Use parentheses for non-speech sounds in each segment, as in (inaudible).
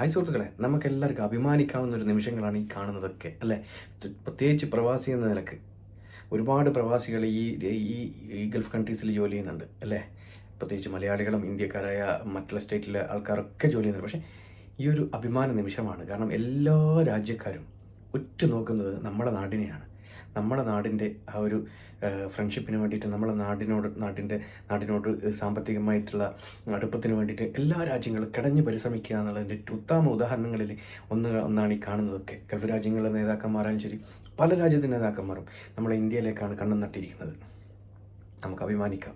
Hi സുഹൃത്തുക്കളെ നമുക്ക് എല്ലാവർക്കും അഭിമാനിക്കാവുന്ന ഒരു നിമിഷങ്ങളാണ് ഈ കാണുന്നതൊക്കെ അല്ലേ? പ്രത്യേകിച്ച് പ്രവാസി എന്ന നിലയ്ക്ക് ഒരുപാട് പ്രവാസികൾ ഈ ഈ ഗൾഫ് കൺട്രീസിൽ ജോലി ചെയ്യുന്നുണ്ട് അല്ലേ? പ്രത്യേകിച്ച് മലയാളികളും ഇന്ത്യക്കാരായ മറ്റുള്ള സ്റ്റേറ്റിലെ ആൾക്കാരൊക്കെ ജോലി ചെയ്യുന്നുണ്ട്. പക്ഷേ ഈ ഒരു അഭിമാന നിമിഷമാണ്. കാരണം എല്ലാ രാജ്യക്കാരും ഉറ്റുനോക്കുന്നത് നമ്മുടെ നാടിനെയാണ്. നമ്മുടെ നാടിന്റെ ആ ഒരു ഫ്രണ്ട്ഷിപ്പിന് വേണ്ടിയിട്ട് നമ്മുടെ നാടിനോട് നാടിന്റെ നാടിനോട് സാമ്പത്തികമായിട്ടുള്ള അടുപ്പത്തിന് വേണ്ടിയിട്ട് എല്ലാ രാജ്യങ്ങളും കിടഞ്ഞ് പരിശ്രമിക്കുക എന്നുള്ളതിന്റെ ഉത്തമ ഉദാഹരണങ്ങളിൽ ഒന്ന് ഒന്നാണ് ഈ കാണുന്നതൊക്കെ. ഗൾഫ് രാജ്യങ്ങളിലെ നേതാക്കന്മാരായാലും ശരി പല രാജ്യത്തെ നേതാക്കന്മാരും നമ്മളെ ഇന്ത്യയിലേക്കാണ് കണ്ണും നട്ടിരിക്കുന്നത്. നമുക്ക് അഭിമാനിക്കാം.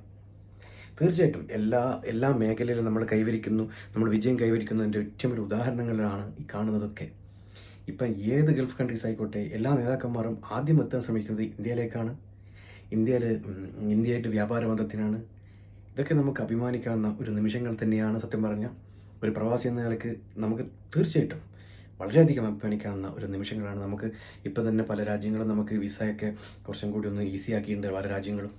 തീർച്ചയായിട്ടും എല്ലാ എല്ലാ മേഖലയിലും നമ്മൾ കൈവരിക്കുന്നു നമ്മൾ വിജയം കൈവരിക്കുന്നതിന്റെ ഏറ്റവും ഒരു ഉദാഹരണങ്ങളിലാണ് ഈ കാണുന്നതൊക്കെ. ഇപ്പം ഏത് ഗൾഫ് കൺട്രീസ് ആയിക്കോട്ടെ എല്ലാ നേതാക്കന്മാരും ആദ്യം എത്താൻ ശ്രമിക്കുന്നത് ഇന്ത്യയിലേക്കാണ്. ഇന്ത്യയിൽ ഇന്ത്യയായിട്ട് വ്യാപാര ബന്ധത്തിനാണ് ഇതൊക്കെ നമുക്ക് അഭിമാനിക്കാവുന്ന ഒരു നിമിഷങ്ങൾ തന്നെയാണ് സത്യം പറഞ്ഞ ഒരു പ്രവാസി എന്ന നിലയ്ക്ക് നമുക്ക് തീർച്ചയായിട്ടും വളരെയധികം അഭിമാനിക്കാവുന്ന ഒരു നിമിഷങ്ങളാണ് നമുക്ക് ഇപ്പം തന്നെ പല രാജ്യങ്ങളും നമുക്ക് വിസയൊക്കെ കുറച്ചും കൂടി ഒന്ന് ഈസി ആക്കിയിട്ടുണ്ട് പല രാജ്യങ്ങളും.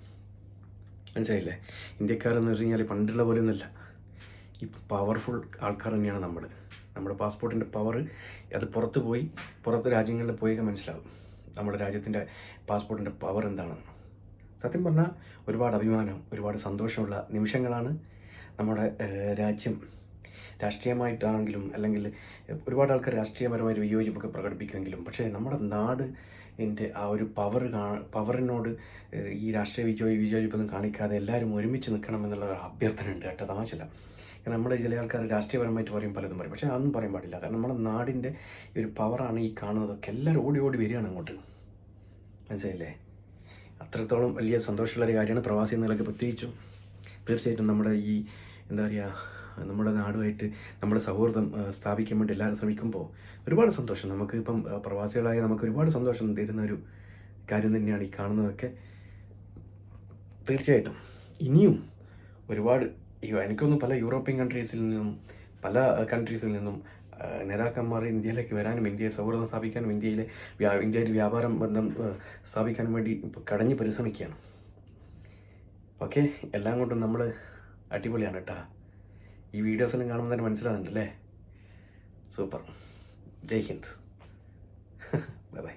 മനസ്സിലായില്ലേ? ഇന്ത്യക്കാരെന്ന് വെച്ച് കഴിഞ്ഞാൽ പണ്ടുള്ള പോലെ ഒന്നുമല്ല ഇപ്പം പവർഫുൾ ആൾക്കാർ തന്നെയാണ് നമ്മൾ നമ്മുടെ പാസ്പോർട്ടിന്റെ പവർ അത് പുറത്ത് പോയി പുറത്ത് രാജ്യങ്ങളിൽ പോയൊക്കെ മനസ്സിലാവും. നമ്മുടെ രാജ്യത്തിന്റെ പാസ്പോർട്ടിന്റെ പവർ എന്താണെന്ന് സത്യം പറഞ്ഞാൽ ഒരുപാട് അഭിമാനം ഒരുപാട് സന്തോഷമുള്ള നിമിഷങ്ങളാണ് നമ്മുടെ രാജ്യം രാഷ്ട്രീയമായിട്ടാണെങ്കിലും അല്ലെങ്കിൽ ഒരുപാട് ആൾക്കാർ രാഷ്ട്രീയപരമായിട്ട് വിയോജിപ്പൊക്കെ പ്രകടിപ്പിക്കുമെങ്കിലും പക്ഷേ നമ്മുടെ നാട് എന്റെ ആ ഒരു പവർ കാ പവറിനോട് ഈ രാഷ്ട്രീയ വിജയ വിയോജിപ്പൊന്നും കാണിക്കാതെ എല്ലാവരും ഒരുമിച്ച് നിൽക്കണം എന്നുള്ള ഒരു അഭ്യർത്ഥന ഉണ്ട് കേട്ടോ തമാശല്ല കാരണം നമ്മുടെ ചില ആൾക്കാർ രാഷ്ട്രീയപരമായിട്ട് പറയും പലതും പറയും പക്ഷേ അതൊന്നും പറയാൻ പാടില്ല. കാരണം നമ്മുടെ നാടിന്റെ ഈ ഒരു പവറാണ് ഈ കാണുന്നതൊക്കെ. എല്ലാവരും ഓടി ഓടി വരികയാണ് അങ്ങോട്ട്. മനസ്സിലായില്ലേ? അത്രത്തോളം വലിയ സന്തോഷമുള്ള ഒരു കാര്യമാണ് പ്രവാസി എന്നതിലൊക്കെ പ്രത്യേകിച്ചും. തീർച്ചയായിട്ടും നമ്മുടെ ഈ എന്താ പറയുക നമ്മുടെ നാടുമായിട്ട് നമ്മുടെ സൗഹൃദം സ്ഥാപിക്കാൻ വേണ്ടി എല്ലാവരും ശ്രമിക്കുമ്പോൾ ഒരുപാട് സന്തോഷം. നമുക്ക് ഇപ്പം പ്രവാസികളായ നമുക്ക് ഒരുപാട് സന്തോഷം തരുന്ന ഒരു കാര്യം തന്നെയാണ് ഈ കാണുന്നതൊക്കെ. തീർച്ചയായിട്ടും. ഇനിയും ഒരുപാട് എനിക്കൊന്നും പല യൂറോപ്യൻ കൺട്രീസിൽ നിന്നും പല കൺട്രീസിൽ നിന്നും നേതാക്കന്മാർ ഇന്ത്യയിലേക്ക് വരാനും ഇന്ത്യയെ സൗഹൃദം സ്ഥാപിക്കാനും ഇന്ത്യയിലെ വ്യാ- ഇന്ത്യയിൽ വ്യാപാരം ബന്ധം സ്ഥാപിക്കാനും വേണ്ടി കടഞ്ഞ് പരിശ്രമിക്കുകയാണ്. ഓക്കെ? എല്ലാം കൊണ്ടും നമ്മൾ അടിപൊളിയാണ് കേട്ടാ ഈ വീഡിയോസെല്ലാം കാണുമ്പോൾ തന്നെ മനസ്സിലാകുന്നുണ്ടല്ലേ super Jai Hind. (laughs) Bye bye